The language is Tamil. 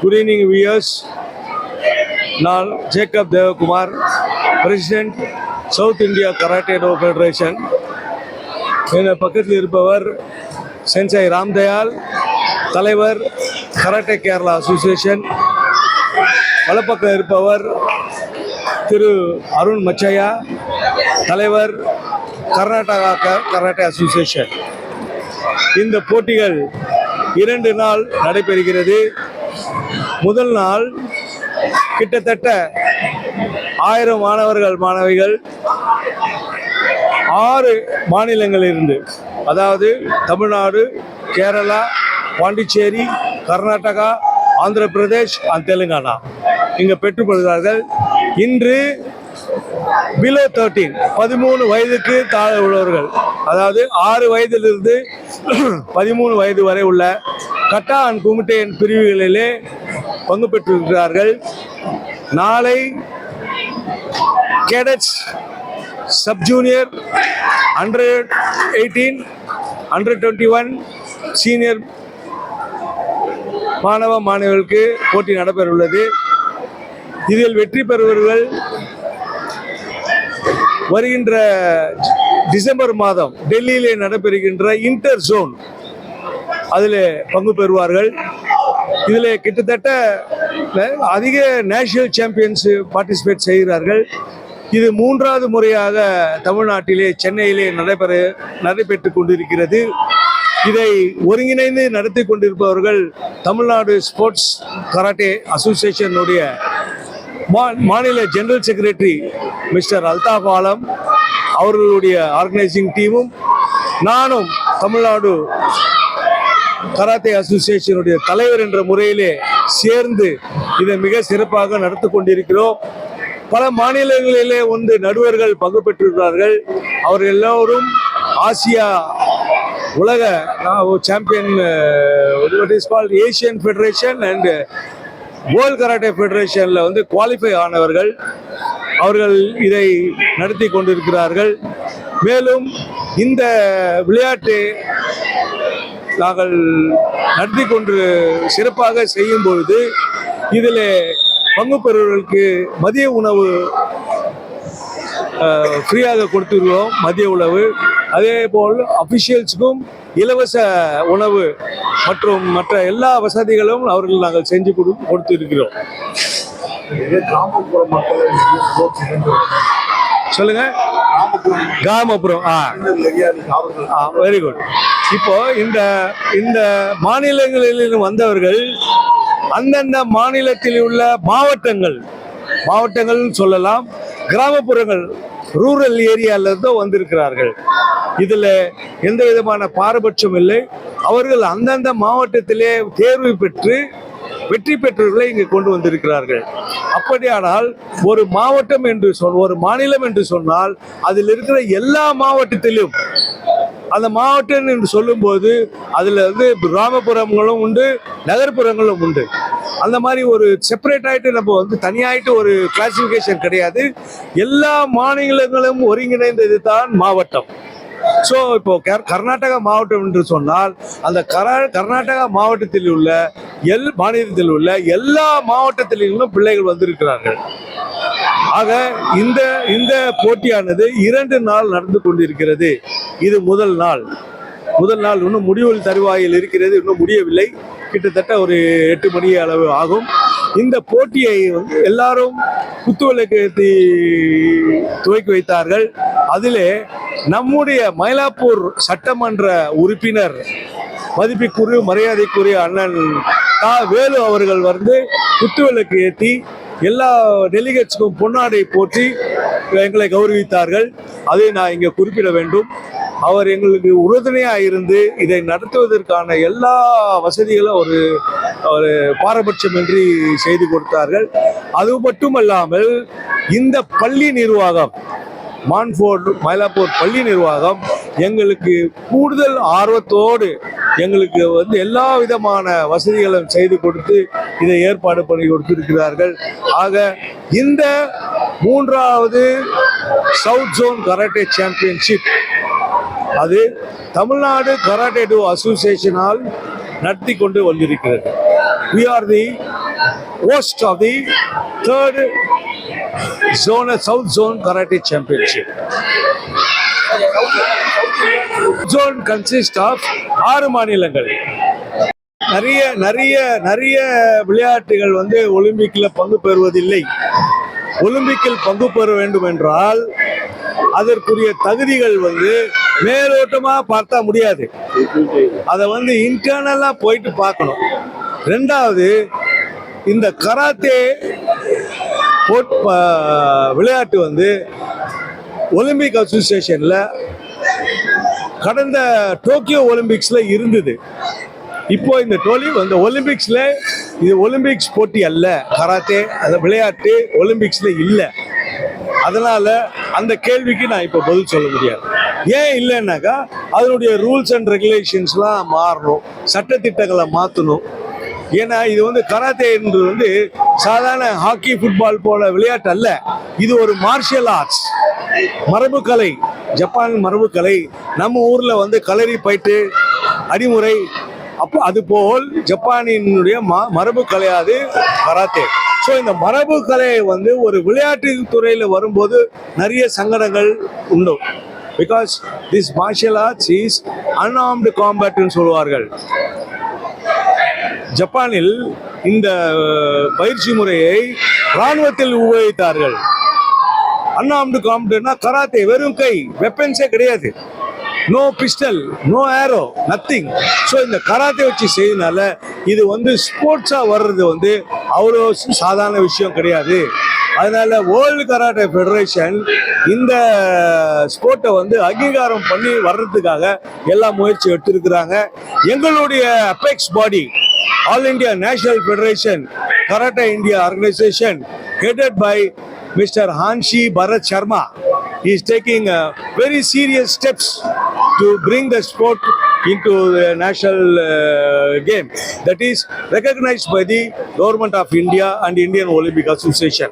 குட் ஈவினிங் வியர்ஸ் நான் Jacob Devakumar president south India karate do federation எங்கள் பக்கத்தில் இருப்பவர் சென்சை ராம்தயால் தலைவர் கராட்டே கேரளா அசோசியேஷன். வலப்பக்கம் இருப்பவர் திரு அருண் மச்சையா தலைவர் கர்நாடகா கராட்டே அசோசியேஷன். இந்த போட்டிகள் இரண்டு நாள் நடைபெறுகிறது. முதல் நாள் கிட்டத்தட்ட ஆயிரம் மாணவர்கள் மாணவிகள் ஆறு மாநிலங்களிலிருந்து அதாவது தமிழ்நாடு கேரளா பாண்டிச்சேரி கர்நாடகா ஆந்திர பிரதேஷ் தெலுங்கானா. இங்கே பெற்றுக்கொள்கிறார்கள். இன்று பிலோ தேர்ட்டீன் பதிமூணு வயதுக்கு தாழ உள்ளவர்கள். அதாவது ஆறு வயதிலிருந்து பதிமூணு வயது வரை உள்ள கட்டா அண்ட் குமிட்டேன் பிரிவுகளிலே பங்கு பெற்றிருக்கிறார்கள். நாளை cadets sub junior hundred eighteen hundred twenty one senior மாணவ மாணவர்களுக்கு போட்டி நடைபெற உள்ளது இதில் வெற்றி பெறுபவர்கள் வருகின்ற டிசம்பர் மாதம் டெல்லியிலே நடைபெறுகின்ற இன்டர் ஜோன் அதில் பங்கு பெறுவார்கள். இதில் கிட்டத்தட்ட அதிக நேஷனல் சாம்பியன்ஸ் பார்ட்டிசிபேட் செய்கிறார்கள். இது மூன்றாவது முறையாக தமிழ்நாட்டிலே சென்னையிலே நடைபெற நடைபெற்று கொண்டிருக்கிறது. இதை ஒருங்கிணைந்து நடத்தி கொண்டிருப்பவர்கள் தமிழ்நாடு ஸ்போர்ட்ஸ் கராட்டே அசோசியேஷனுடைய மா- மாநில general secretary mister Altaf Alam அவர்களுடைய ஆர்கனைசிங் டீமும் நானும் தமிழ்நாடு கராத்தே அசோசியேஷனுடைய தலைவர் என்ற முறையிலே சேர்ந்து இதை மிக சிறப்பாக நடத்தி கொண்டிருக்கிறோம். பல மாநிலங்களிலே வந்து நடுவர்கள் பங்கு பெற்றிருக்கிறார்கள் அவர் எல்லோரும் ஆசியா உலக champion Asian federation and world karate ஃபெடரேஷனில் வந்து குவாலிஃபை ஆனவர்கள். அவர்கள் இதை நடத்தி கொண்டிருக்கிறார்கள். மேலும் இந்த விளையாட்டு நாங்கள் நடத்தி கொண்டு சிறப்பாக செய்யும் பொழுது இதில் பங்கு பெறுவர்களுக்கு மதிய உணவு ஃப்ரீயாக கொடுத்துருவோம் மதிய உணவு. அதே போல் அஃபிஷியல்ஸுக்கும் இலவச உணவு மற்றும் மற்ற எல்லா வசதிகளும் அவர்கள் நாங்கள் செஞ்சு கொடு கொடுத்திருக்கிறோம். சொல்லுங்க. கிராமப்புறம் ஆ. வெரி குட் இப்போ இந்த இந்த மாநிலங்களிலிருந்து வந்தவர்கள் அந்தந்த மாநிலத்தில் உள்ள மாவட்டங்கள் மாவட்டங்கள்னு சொல்லலாம் கிராமப்புறங்கள் ரூரல் ஏரியால வந்திருக்கிறார்கள். இதில் எந்த விதமான பாரபட்சம் இல்லை. அவர்கள் அந்தந்த மாவட்டத்திலே தேர்வு பெற்று வெற்றி பெற்றவர்களை இங்கு கொண்டு வந்திருக்கிறார்கள். அப்படியானால் ஒரு மாவட்டம் என்று சொல் ஒரு மாநிலம் என்று சொன்னால் அதில் இருக்கிற எல்லா மாவட்டத்திலும் அந்த மாவட்டம் என்று சொல்லும்போது அதில் வந்து கிராமப்புறங்களும் உண்டு நகர்ப்புறங்களும் உண்டு. அந்த மாதிரி ஒரு செப்பரேட் ஆகிட்டு நம்ம வந்து தனியாகிட்டு ஒரு கிளாசிஃபிகேஷன் கிடையாது. எல்லா மாநிலங்களும் ஒருங்கிணைந்தது தான் மாவட்டம். ஸோ இப்போ கர்நாடகா மாவட்டம் என்று சொன்னால் அந்த கரா கர்நாடகா மாவட்டத்தில் உள்ள எல் மாநிலத்தில் உள்ள எல்லா மாவட்டத்திலும் பிள்ளைகள் வந்திருக்கிறார்கள். ஆக இந்த இந்த போட்டியானது இரண்டு நாள் நடந்து கொண்டிருக்கிறது. இது முதல் நாள். முதல் நாள் இன்னும் முடிவில் தருவாயில் இருக்கிறது. இன்னும் முடியவில்லை. கிட்டத்தட்ட ஒரு எட்டு மணி அளவு ஆகும். இந்த போட்டியை வந்து எல்லாரும் குத்துவிளக்கு ஏற்றி துவக்கி வைத்தார்கள். அதிலே நம்முடைய மயிலாப்பூர் சட்டமன்ற உறுப்பினர் மதிப்பிற்குரிய மரியாதைக்குரிய அண்ணன் தா. வேலு அவர்கள் வந்து குத்துவிளக்கு ஏற்றி எல்லா டெலிகேட்ஸுக்கும் பொன்னாடை போற்றி எங்களை கௌரவித்தார்கள். அதை நான் இங்கே குறிப்பிட வேண்டும். அவர் எங்களுக்கு உறுதுணையாக இருந்து இதை நடத்துவதற்கான எல்லா வசதிகளும் ஒரு ஒரு பாரபட்சமின்றி செய்து கொடுத்தார்கள். அது மட்டுமல்லாமல் இந்த பள்ளி நிர்வாகம் மான்ஃபோர்ட் மயிலாப்பூர் பள்ளி நிர்வாகம் எங்களுக்கு கூடுதல் ஆர்வத்தோடு எங்களுக்கு வந்து எல்லா விதமான வசதிகளும் செய்து கொடுத்து இதை ஏற்பாடு பண்ணி கொடுத்திருக்கிறார்கள். ஆக இந்த மூன்றாவது சவுத் ஜோன் கராட்டே சாம்பியன்ஷிப் அது தமிழ்நாடு கராட்டே டூ அசோசியேஷனால் நடத்தி கொண்டு வந்திருக்கிறது. We are the host of the third zone south zone karate championship zone consist of ஆறு மாநிலங்கள். நிறைய நிறைய நிறைய விளையாட்டுகள் வந்து ஒலிம்பிக்கில் பங்கு பெறுவதில்லை. ஒலிம்பிக்கில் பங்கு பெற வேண்டும் என்றால் அதற்குரிய தகுதிகள் வந்து மேலோட்டமாக பார்த்தா முடியாது. அதை வந்து இன்டர்னலாக போயிட்டு பார்க்கணும். ரெண்டாவது இந்த கராத்தே போட்- விளையாட்டு வந்து ஒலிம்பிக் அசோசியேஷனில் கடந்த டோக்கியோ ஒலிம்பிக்ஸில் இருந்தது. இப்போ இந்த டோலி இந்த ஒலிம்பிக்ஸில் இது ஒலிம்பிக்ஸ் போட்டி அல்ல. கராத்தே அந்த விளையாட்டு ஒலிம்பிக்ஸில் இல்லை. அதனால் அந்த கேள்விக்கு நான் இப்போ பதில் சொல்ல முடியாது. ஏன் இல்லைன்னாக்கா அதனுடைய ரூல்ஸ் அண்ட் ரெகுலேஷன்ஸ்லாம் மாறணும். சட்டத்திட்டங்களை மாற்றணும் ஏன்னா இது வந்து கராத்தே என்பது வந்து சாதாரண ஹாக்கி ஃபுட்பால் போல விளையாட்டு அல்ல. இது ஒரு மார்ஷியல் ஆர்ட்ஸ் மரபுக்கலை. ஜப்பான் மரபுக்கலை. நம்ம ஊரில் வந்து களரி பயிற்று அடிமுறை அப்போ அதுபோல் ஜப்பானினுடைய ம- மரபு கலையாது கராத்தே. ஸோ இந்த மரபு கலையை வந்து ஒரு விளையாட்டு துறையில் வரும்போது நிறைய சங்கடங்கள் உண்டு. Because this martial arts is unarmed காம்பேட்னு சொல்லுவார்கள். ஜப்பானில் இந்த பயிற்சி முறையை இராணுவத்தில் உபயோகித்தார்கள். அன்ஆர்ம்டு காம்பேட்னா கராத்தே வெறும் கை வெப்பன்ஸே கிடையாது. No pistol no arrow nothing so இந்த கராத்தே வச்சு செய்யறதுனால இது வந்து ஸ்போர்ட்ஸாக வர்றது வந்து அவ்வளோ சாதாரண விஷயம் கிடையாது. அதனால வேர்ல்டு கராட்டே ஃபெடரேஷன் இந்த ஸ்போர்ட்டை வந்து அங்கீகாரம் பண்ணி வர்றதுக்காக எல்லா முயற்சி எடுத்திருக்கிறாங்க. எங்களுடைய apex body All India National Federation Karate India organization headed by Mr. Hanshi Bharat Sharma is taking uh, very serious steps to bring the sport into the national uh, game that is recognized by the government of India and Indian Olympic Association.